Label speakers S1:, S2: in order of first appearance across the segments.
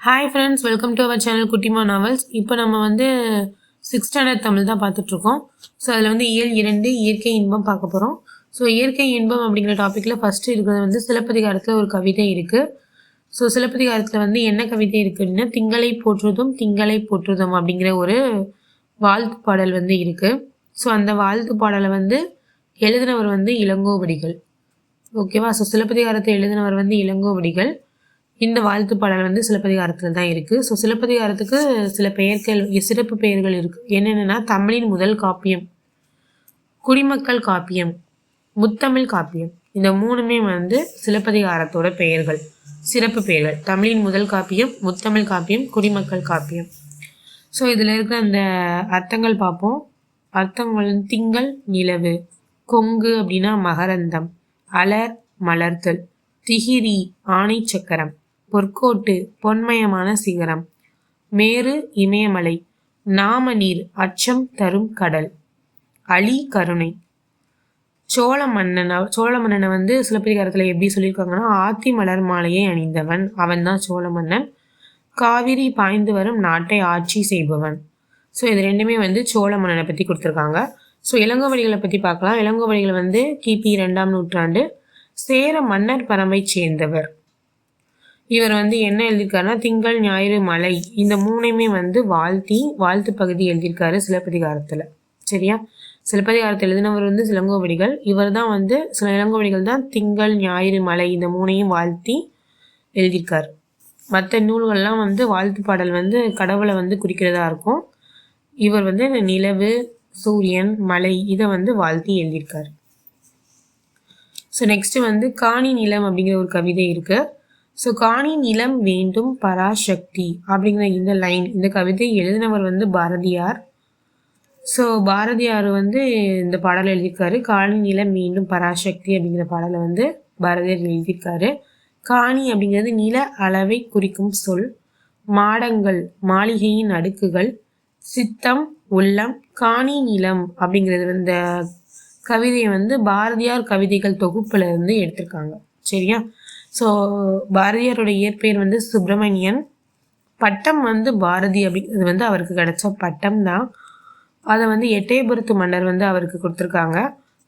S1: Hi friends welcome to our channel Kuttima novels இப்போ நம்ம வந்து சிக்ஸ் ஸ்டாண்டர்ட் தமிழ் தான் பார்த்துட்ருக்கோம். ஸோ அதில் வந்து இயல் இரண்டு இயற்கை இன்பம் பார்க்க போகிறோம் ஸோ இயற்கை இன்பம் அப்படிங்கிற டாப்பிக்கில் ஃபஸ்ட்டு இருக்கிறது வந்து சிலப்பதிகாரத்தில் ஒரு கவிதை இருக்குது ஸோ சிலப்பதிகாரத்தில் வந்து என்ன கவிதை இருக்குதுன்னா திங்களை போற்றுதும் திங்களை போற்றுதும் அப்படிங்கிற ஒரு வாழ்த்து பாடல் வந்து இருக்குது ஸோ அந்த வாழ்த்து பாடலை வந்து எழுதினவர் வந்து இளங்கோவடிகள். ஓகேவா ஸோ சிலப்பதிகாரத்தை எழுதினவர் வந்து இளங்கோவடிகள். இந்த வாழ்த்து பாடல் வந்து சிலப்பதிகாரத்தில் தான் இருக்குது ஸோ சிலப்பதிகாரத்துக்கு சில பெயர்கள் சிறப்பு பெயர்கள் இருக்குது என்னென்னா தமிழின் முதல் காப்பியம் குடிமக்கள் காப்பியம் முத்தமிழ் காப்பியம். இந்த மூணுமே வந்து சிலப்பதிகாரத்தோட பெயர்கள் சிறப்பு பெயர்கள். தமிழின் முதல் காப்பியம் முத்தமிழ் காப்பியம் குடிமக்கள் காப்பியம். ஸோ இதில் இருக்கிற அந்த அர்த்தங்கள் பார்ப்போம். அர்த்தங்கள் திங்கள் நிலவு கொங்கு அப்படின்னா மகரந்தம் அலர் மலர்த்தல் திகிரி ஆணை சக்கரம். பொற்கோட்டு பொன்மயமான சிகரம். மேரு இமயமலை நாமநீர் அச்சம் தரும் கடல். அலி கருணை. சோழ மன்னனை சோழ மன்னனை வந்து சிலப்பதிகாரத்தில் எப்படி சொல்லியிருக்காங்கன்னா ஆத்தி மலர் மாலையை அணிந்தவன். அவன் தான் சோழ மன்னன் காவிரி பாய்ந்து வரும் நாட்டை ஆட்சி செய்பவன். ஸோ இது ரெண்டுமே வந்து சோழ மன்னனை பற்றி கொடுத்துருக்காங்க ஸோ இளங்கோவடிகளை பற்றி பார்க்கலாம். இளங்கோவடிகள் வந்து கிபி ரெண்டாம் நூற்றாண்டு. சேர மன்னர் பரம்பை சேர்ந்தவர். இவர் வந்து என்ன எழுதியிருக்காருன்னா திங்கள் ஞாயிறு மலை இந்த மூணையுமே வந்து வாழ்த்தி வாழ்த்து பகுதி எழுதியிருக்காரு சிலப்பதிகாரத்தில். சரியா? சிலப்பதிகாரத்தில் எழுதினவர் வந்து சிலங்கோவடிகள். இவர் தான் வந்து சில இளங்கோவடிகள் தான் திங்கள் ஞாயிறு மலை இந்த மூணையும் வாழ்த்தி எழுதியிருக்கார். மற்ற நூல்கள்லாம் வந்து வாழ்த்து பாடல் வந்து கடவுளை வந்து குறிக்கிறதா இருக்கும். இவர் வந்து நிலவு சூரியன் மலை இதை வந்து வாழ்த்தி எழுதியிருக்கார். ஸோ நெக்ஸ்ட்டு வந்து காணி நிலம் அப்படிங்கிற ஒரு கவிதை இருக்குது ஸோ காணி நிலம் வேண்டும் பராசக்தி அப்படிங்கிற இந்த லைன் இந்த கவிதை எழுதினவர் வந்து பாரதியார். ஸோ பாரதியார் வந்து இந்த பாடலை எழுதியிருக்காரு. காணி நிலம் மீண்டும் பராசக்தி அப்படிங்கிற பாடலை வந்து பாரதியார் எழுதியிருக்காரு. காணி அப்படிங்கிறது நில அளவை குறிக்கும் சொல் மாடங்கள் மாளிகையின் அடுக்குகள் சித்தம் உள்ளம் காணி நிலம் அப்படிங்கிறது இந்த கவிதையை வந்து பாரதியார் கவிதைகள் தொகுப்புல இருந்து எடுத்திருக்காங்க. சரியா? ஸோ பாரதியாரோட இயற்பெயர் வந்து சுப்பிரமணியன். பட்டம் வந்து பாரதி அப்படிங்கிறது வந்து அவருக்கு கிடைச்ச பட்டம் தான். அதை வந்து எட்டயபுரத்து மன்னர் வந்து அவருக்கு கொடுத்துருக்காங்க.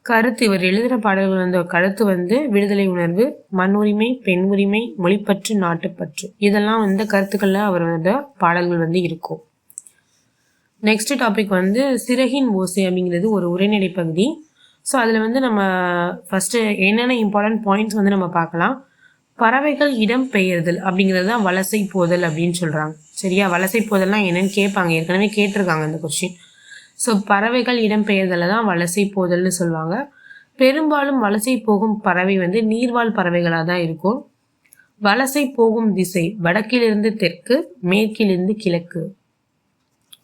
S1: கருத்து இவர் எழுதுகிற பாடல்கள் வந்து கருத்து வந்து விடுதலை உணர்வு மண் உரிமை பெண் உரிமை மொழிப்பற்று நாட்டுப்பற்று. இதெல்லாம் வந்து கருத்துக்களில் அவர் வந்து பாடல்கள் வந்து இருக்கும். நெக்ஸ்ட் டாபிக் வந்து சிறகின் ஓசை அப்படிங்கிறது ஒரு உரைநடை பகுதி. ஸோ அதில் வந்து நம்ம ஃபஸ்ட்டு என்னென்ன இம்பார்ட்டன்ட் பாயிண்ட்ஸ் வந்து நம்ம பார்க்கலாம். பறவைகள் இடம் பெயர்தல் அப்படிங்கிறது தான் வலசை போதல் அப்படின்னு சொல்கிறாங்க சரியா? வலசை போதல்னால் என்னன்னு கேட்பாங்க. ஏற்கனவே கேட்டிருக்காங்க அந்த கொஸ்டின் ஸோ பறவைகள் இடம் பெயர்தலை தான் வலசை போதல்னு சொல்லுவாங்க. பெரும்பாலும் வலசை போகும் பறவை வந்து நீர்வாழ் பறவைகளாக தான் இருக்கும். வலசை போகும் திசை வடக்கிலிருந்து தெற்கு மேற்கிலிருந்து கிழக்கு.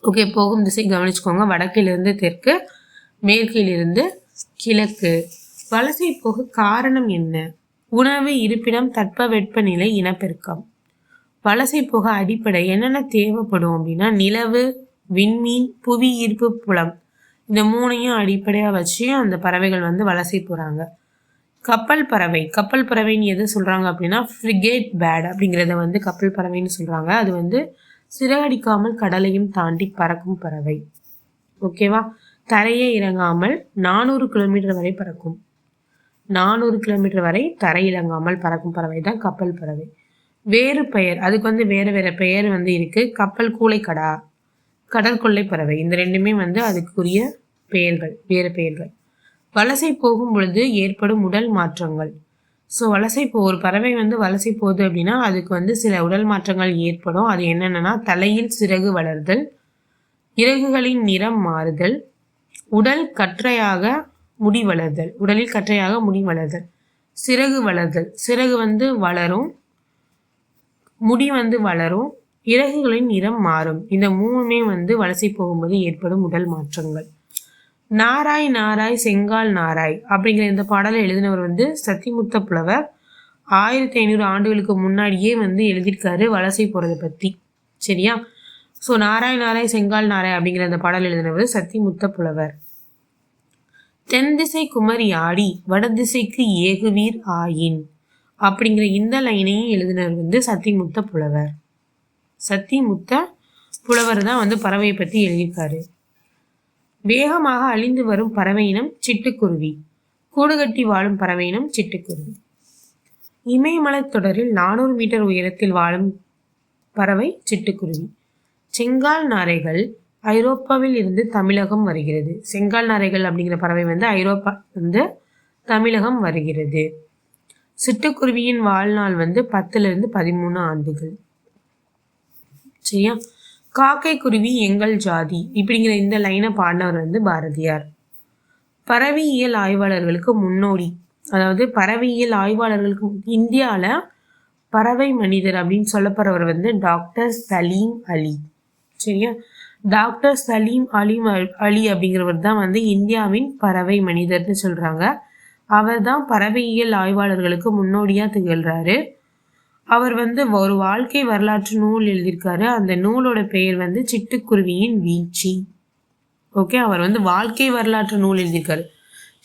S1: ஓகே போகும் திசை கவனிச்சுக்கோங்க. வடக்கிலிருந்து தெற்கு மேற்கிலிருந்து கிழக்கு. வலசை போக காரணம் என்ன? உணவு இருப்பிடம் தட்பவெப்பநிலை இனப்பெருக்கம். வலசை போக அடிப்படை என்னென்ன தேவைப்படும் அப்படின்னா நிலவு விண்மீன் புவி ஈர்ப்பு புலம். இந்த மூணையும் அடிப்படையாக வச்சு அந்த பறவைகள் வந்து வலசை போகிறாங்க கப்பல் பறவை. கப்பல் பறவைன்னு எது சொல்கிறாங்க அப்படின்னா ஃப்ரிகேட் பேட் அப்படிங்கிறத வந்து கப்பல் பறவைன்னு சொல்கிறாங்க அது வந்து சிறகடிக்காமல் கடலையும் தாண்டி பறக்கும் பறவை. ஓகேவா? தரையே இறங்காமல் நானூறு கிலோமீட்டர் வரை பறக்கும். நானூறு கிலோமீட்டர் வரை தரையிலங்காமல் பறக்கும் பறவை தான் கப்பல் பறவை. வேறு பெயர் அதுக்கு வந்து வேறு வேறு பெயர் வந்து இருக்குது கப்பல் கூளைக்கடா கடற்கொள்ளை பறவை. இந்த ரெண்டுமே வந்து அதுக்குரிய பெயர்கள் வேறு பெயர்கள். வலசை போகும் பொழுது ஏற்படும் உடல் மாற்றங்கள். ஸோ வலசை போ ஒரு பறவை வந்து வலசை போகுது அப்படின்னா அதுக்கு வந்து சில உடல் மாற்றங்கள் ஏற்படும். அது என்னென்னா தலையில் சிறகு வளர்தல் இறகுகளின் நிறம் மாறுதல் உடல் கற்றையாக முடி வளர்தல். உடலில் கற்றையாக முடி வளர்தல். சிறகு வளர்தல். சிறகு வந்து வளரும். முடி வந்து வளரும். இறகுகளின் நிறம் மாறும். இந்த மூணுமே வந்து வலசை போகும்போது ஏற்படும் உடல் மாற்றங்கள். நாராய் நாராய் செங்கால் நாராய் அப்படிங்கிற இந்த பாடலை எழுதினவர் வந்து சத்திமுத்த புலவர். ஆயிரத்தி ஐநூறு ஆண்டுகளுக்கு முன்னாடியே வந்து எழுதியிருக்காரு வலசை போகிறத பற்றி சரியா? ஸோ நாராய் நாராய் செங்கால் நாராய் அப்படிங்கிற அந்த பாடல் எழுதினவர் சத்திமுத்த புலவர். தென் திசை குமரி ஆடி வடதிசைக்கு ஏகுவீர் ஆயின் அப்படிங்கிற இந்த லைனையும் எழுதினர் வந்து சத்திமுத்த புலவர். சத்திமுத்த புலவர் தான் வந்து பறவையை பற்றி எழுதியிருக்காரு. வேகமாக அழிந்து வரும் பறவை இனம் சிட்டுக்குருவி. கூடுகட்டி வாழும் பறவை இனம் சிட்டுக்குருவி. இமயமலைத் தொடரில் நானூறு மீட்டர் உயரத்தில் வாழும் பறவை சிட்டுக்குருவி. செங்கால் நாரைகள் ஐரோப்பாவில் இருந்து தமிழகம் வருகிறது. செங்கால் நாரைகள் அப்படிங்கிற பறவை வந்து ஐரோப்பா வந்து தமிழகம் வருகிறது. சிட்டுக்குருவியின் வாழ்நாள் வந்து பத்துலேருந்து பதிமூணு ஆண்டுகள். சரியா? காக்கை குருவி எங்கள் ஜாதி இப்படிங்கிற இந்த லைனை பாடினவர் வந்து பாரதியார். பறவையியல் ஆய்வாளர்களுக்கு முன்னோடி அதாவது பறவையியல் ஆய்வாளர்களுக்கு இந்தியாவில் பறவை மனிதர் அப்படின்னு சொல்லப்படுறவர் வந்து டாக்டர் சலீம் அலி. சரியா? டாக்டர் சலீம் அலிம் அலி அப்படிங்கிறவர் தான் வந்து இந்தியாவின் பறவை மனிதர்னு சொல்கிறாங்க அவர் தான் பறவையியல் ஆய்வாளர்களுக்கு முன்னோடியாக திகழ்கிறாரு அவர் வந்து ஒரு வாழ்க்கை வரலாற்று நூல் எழுதியிருக்காரு. அந்த நூலோட பெயர் வந்து சிட்டுக்குருவியின் வீழ்ச்சி. ஓகே அவர் வந்து வாழ்க்கை வரலாற்று நூல் எழுதியிருக்காரு.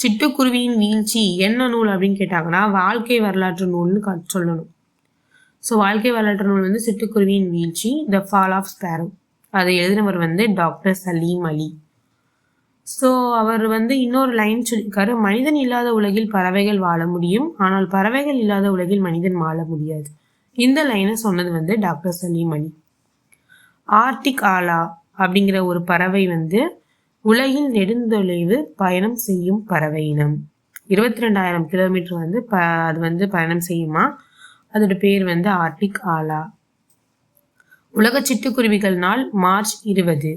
S1: சிட்டுக்குருவியின் வீழ்ச்சி என்ன நூல் அப்படின்னு கேட்டாங்கன்னா வாழ்க்கை வரலாற்று நூல்னு சொல்லணும். ஸோ வாழ்க்கை வரலாற்று நூல் வந்து சிட்டுக்குருவியின் வீழ்ச்சி த ஃபால் ஆஃப் ஸ்பேரோ அதை எழுதினவர் வந்து டாக்டர் சலீம் அலி. ஸோ அவர் வந்து இன்னொரு லைன் சொல்லியிருக்காரு மனிதன் இல்லாத உலகில் பறவைகள் வாழ முடியும் ஆனால் பறவைகள் இல்லாத உலகில் மனிதன் வாழ முடியாது. இந்த லைனை சொன்னது வந்து டாக்டர் சலீம் அலி. ஆர்டிக் ஆலா அப்படிங்கிற ஒரு பறவை வந்து உலகில் நெடுந்தொலைவு பயணம் செய்யும் பறவை இனம். இருபத்தி ரெண்டாயிரம் கிலோமீட்டர் வந்து ப அது வந்து பயணம் செய்யுமா? அதோட பேர் வந்து ஆர்டிக் ஆலா. உலக சிட்டுக்குருவிகள் நாள் மார்ச் இருபது.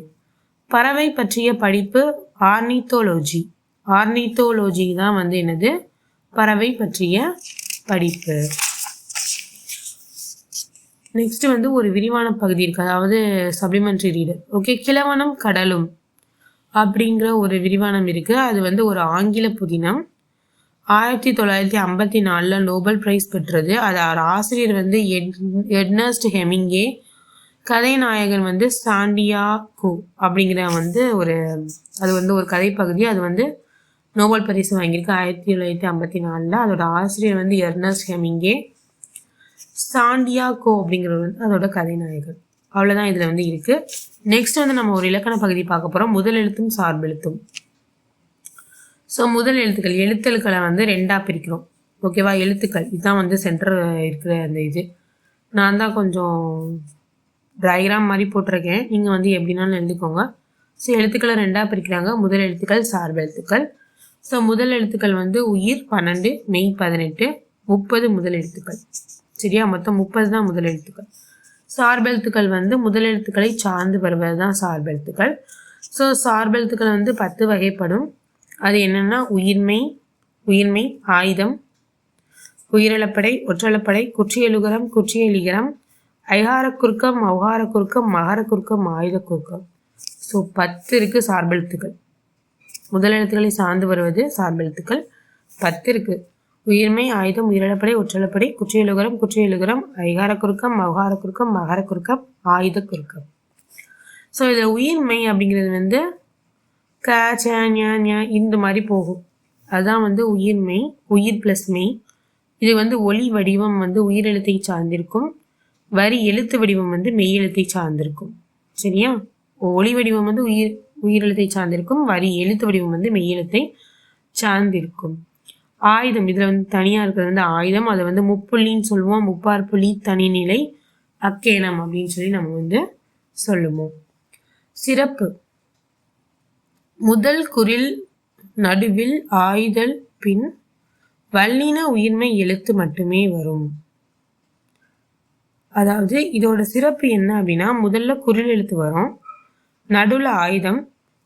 S1: பறவை பற்றிய படிப்பு ஆர்னித்தோலோஜி. ஆர்னித்தோலோஜி தான் வந்து என்னது? பறவை பற்றிய படிப்பு. நெக்ஸ்ட் வந்து ஒரு விரிவான பகுதி இருக்குது அதாவது சப்ளிமெண்ட்ரி ரீடர் ஓகே கிழவனம் கடலும் அப்படிங்கிற ஒரு விரிவானம் இருக்குது அது வந்து ஒரு ஆங்கில புதினம். ஆயிரத்தி தொள்ளாயிரத்தி ஐம்பத்தி நாலில் நோபல் ப்ரைஸ் பெற்றது. அது ஆசிரியர் வந்து எட் எட்னஸ்ட் ஹெமிங்கே கதைநாயகன் வந்து சாண்டியா கு அப்படிங்கிற வந்து ஒரு அது வந்து ஒரு கதைப்பகுதி. அது வந்து நோபல் பரிசு வாங்கியிருக்கு. ஆயிரத்தி தொள்ளாயிரத்தி ஐம்பத்தி நாலில். அதோட ஆசிரியர் வந்து எர்னஸ்ட் ஹெமிங்கே. சாண்டியாகோ அப்படிங்கிறது வந்து அதோட கதைநாயகன். அவ்வளோதான் இதில் வந்து இருக்குது நெக்ஸ்ட் வந்து நம்ம ஒரு இலக்கண பகுதி பார்க்க போகிறோம் முதல் எழுத்தும் சார்பெழுத்தும் ஸோ முதல் எழுத்துக்கள் எழுத்துக்களை வந்து ரெண்டாக பிரிக்கிறோம். ஓகேவா எழுத்துக்கள். இதுதான் வந்து சென்டர் இருக்கிற அந்த இது. நான் தான் கொஞ்சம் டயக்ராம் மாதிரி போட்டிருக்கேன். நீங்கள் வந்து எப்படினாலும் எழுதிக்கோங்க. ஸோ எழுத்துக்களை ரெண்டாக பிரிக்கிறாங்க. முதல் எழுத்துக்கள் சார்பு எழுத்துக்கள். ஸோ முதல் எழுத்துக்கள் வந்து உயிர் பன்னெண்டு மெய் பதினெட்டு முப்பது முதல் எழுத்துக்கள். சரியா? மொத்தம் முப்பது தான் முதல் எழுத்துக்கள். சார்பெழுத்துக்கள் வந்து முதல் எழுத்துக்களை சார்ந்து வருவது தான் சார்பெழுத்துக்கள் ஸோ சார்பெழுத்துக்கள் வந்து பத்து வகைப்படும். அது என்னென்னா உயிர்மை உயிர்மை ஆயுதம் உயிரிழப்படை ஒற்றளப்படை குற்றியலுகரம் குற்றியலிகரம் ஐகார குறுக்கம் அவகார குறுக்கம் மகர குறுக்கம் ஆயுத குறுக்கம் ஸோ பத்து இருக்குது சார்பெழுத்துக்கள். முதல் எழுத்துக்களை சார்ந்து வருவது சார்பெழுத்துக்கள். பத்து இருக்குது உயிர்மை ஆயுதம் உயிரிழப்படை ஒற்றலப்படை குற்றியலுகரம் குற்றியலுகரம் ஐகார குறுக்கம் அவகார குறுக்கம் மகர குறுக்கம் ஆயுத குறுக்கம் ஸோ இதில் உயிர்மை அப்படிங்கிறது வந்து க ச இந்த மாதிரி போகும். அதுதான் வந்து உயிர்மை உயிர் ப்ளஸ் மெய் இது வந்து ஒளி வடிவம் வந்து உயிரெழுத்தை சார்ந்திருக்கும். வரி எழுத்து வடிவம் வந்து மெய் எழுத்தை சார்ந்திருக்கும். சரியா? ஒளி வடிவம் வந்து உயிர் உயிரெழுத்தை சார்ந்திருக்கும். வரி எழுத்து வடிவம் வந்து மெய்யெழுத்தை சார்ந்திருக்கும். ஆயுதம் இதில் வந்து தனியாக இருக்கிறது வந்து ஆயுதம். அதை வந்து முப்புள்ளின்னு சொல்லுவோம். முப்பார் புள்ளி தனிநிலை அக்கேனம் அப்படின்னு சொல்லி நம்ம வந்து சொல்லுவோம். சிறப்பு. முதல் குரில் நடுவில் ஆயுதல் பின் வல்லின உயிர்மை எழுத்து மட்டுமே வரும். அதாவது இதோட சிறப்பு என்ன அப்படின்னா முதல்ல குரல் எழுத்து வரும் நடுவில் ஆயுதம்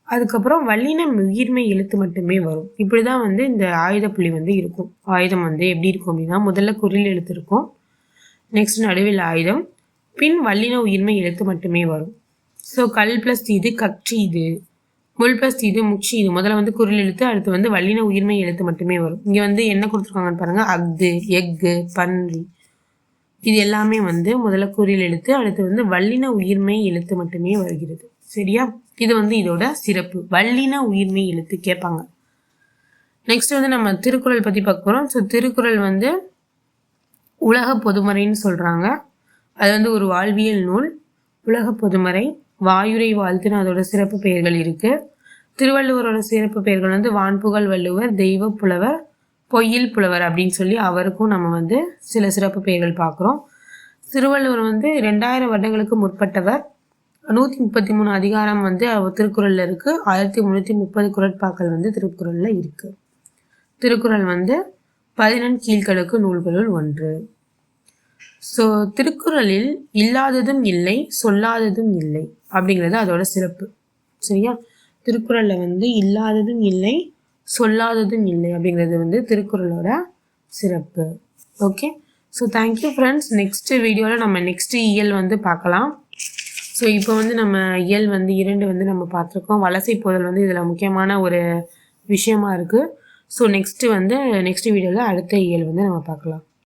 S1: அதுக்கப்புறம் வல்லினம் உயிர்மை எழுத்து மட்டுமே வரும். இப்படி தான் வந்து இந்த ஆயுத புள்ளி வந்து இருக்கும். ஆயுதம் வந்து எப்படி இருக்கும் அப்படின்னா முதல்ல குரல் எழுத்து இருக்கும் நெக்ஸ்ட் நடுவில் ஆயுதம் பின் வல்லின உயிர்மை எழுத்து மட்டுமே வரும். ஸோ கல் ப்ளஸ் இது கட்சி இது முள் ப்ளஸ் இது முக்ஷி இது முதல்ல வந்து குரல் எழுத்து அடுத்து வந்து வல்லின உயிர்மை எழுத்து மட்டுமே வரும். இங்கே வந்து என்ன கொடுத்துருக்காங்கன்னு பாருங்கள் அஃது எஃகு பன்றி. இது எல்லாமே வந்து முதல்ல கூறியல் எழுத்து அடுத்து வந்து வல்லின உயிர்மை எழுத்து மட்டுமே வருகிறது. சரியா? இது வந்து இதோட சிறப்பு. வல்லின உயிர்மை எழுத்து கேட்பாங்க. நெக்ஸ்ட் வந்து நம்ம திருக்குறள் பற்றி பார்க்க போகிறோம் ஸோ திருக்குறள் வந்து உலக பொதுமறைன்னு சொல்கிறாங்க அது வந்து ஒரு வாழ்வியல் நூல். உலக பொதுமறை வாயுரை வாழ்த்துன்னு அதோட சிறப்பு பெயர்கள் இருக்குது திருவள்ளுவரோட சிறப்பு பெயர்கள் வந்து வான்புகழ் வள்ளுவர் தெய்வ புலவர் பொய்யில் புலவர் அப்படின்னு சொல்லி அவருக்கும் நம்ம வந்து சில சிறப்பு பெயர்கள் பார்க்குறோம். திருவள்ளுவர் வந்து ரெண்டாயிரம் வருடங்களுக்கு முற்பட்டவர். நூற்றி முப்பத்தி மூணு அதிகாரம் வந்து திருக்குறளில் இருக்குது ஆயிரத்தி முந்நூற்றி முப்பது குரட்பாக்கள் வந்து திருக்குறளில் இருக்குது திருக்குறள் வந்து பதினெண் கீழ்கணக்கு நூல்களுள் ஒன்று. ஸோ திருக்குறளில் இல்லாததும் இல்லை சொல்லாததும் இல்லை அப்படிங்கிறது அதோட சிறப்பு. சரியா? திருக்குறளில் வந்து இல்லாததும் இல்லை சொல்லாததும் இல்லை அப்படிங்கிறது வந்து திருக்குறளோட சிறப்பு. Okay so thank you friends next வீடியோவில் நம்ம நெக்ஸ்ட்டு இயல் வந்து பார்க்கலாம். ஸோ இப்போ வந்து நம்ம இயல் வந்து இரண்டு வந்து நம்ம பார்த்துருக்கோம். வலசை போதல் வந்து இதில் முக்கியமான ஒரு விஷயமா இருக்குது ஸோ நெக்ஸ்ட்டு வந்து நெக்ஸ்ட் வீடியோவில் அடுத்த இயல் வந்து நம்ம பார்க்கலாம்.